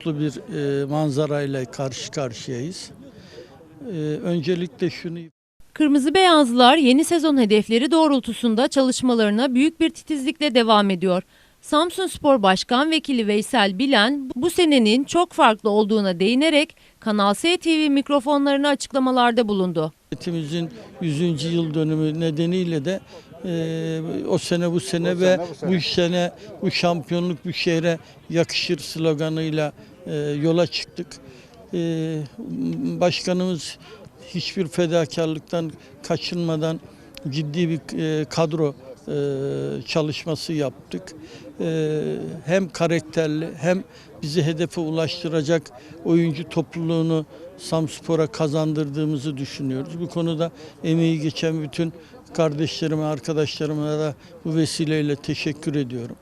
mutlu bir e, manzarayla karşı karşıyayız. E, öncelikle şunu Kırmızı Beyazlılar yeni sezon hedefleri doğrultusunda çalışmalarına büyük bir titizlikle devam ediyor. Samsun Spor Başkan Vekili Veysel Bilen bu senenin çok farklı olduğuna değinerek Kanal S TV mikrofonlarına açıklamalarda bulundu. Devletimizin 100. yıl dönümü nedeniyle de e, o sene bu sene ve bu sene bu şampiyonluk bu şehre yakışır sloganıyla e, yola çıktık. E, başkanımız hiçbir fedakarlıktan kaçınmadan ciddi bir e, kadro çalışması yaptık. Hem karakterli hem bizi hedefe ulaştıracak oyuncu topluluğunu Samspor'a kazandırdığımızı düşünüyoruz. Bu konuda emeği geçen bütün kardeşlerime, arkadaşlarıma da bu vesileyle teşekkür ediyorum.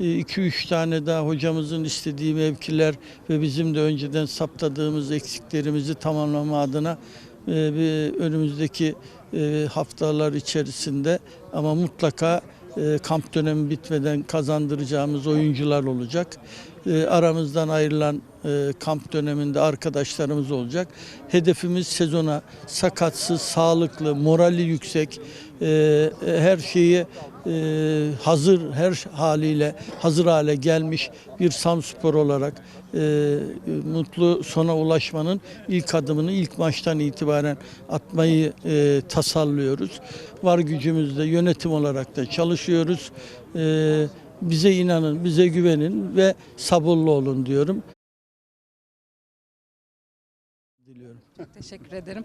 2-3 tane daha hocamızın istediği mevkiler ve bizim de önceden saptadığımız eksiklerimizi tamamlama adına e, bir önümüzdeki e, haftalar içerisinde ama mutlaka e, kamp dönemi bitmeden kazandıracağımız oyuncular olacak. E, Aramızdan ayrılan e, kamp döneminde arkadaşlarımız olacak. Hedefimiz sezona sakatsız, sağlıklı, morali yüksek, e, her şeyi e, hazır, her haliyle hazır hale gelmiş bir Samspor olarak e, mutlu sona ulaşmanın ilk adımını ilk maçtan itibaren atmayı e, tasarlıyoruz. Var gücümüzle yönetim olarak da çalışıyoruz. E, bize inanın, bize güvenin ve sabırlı olun diyorum. Diliyorum. Teşekkür ederim.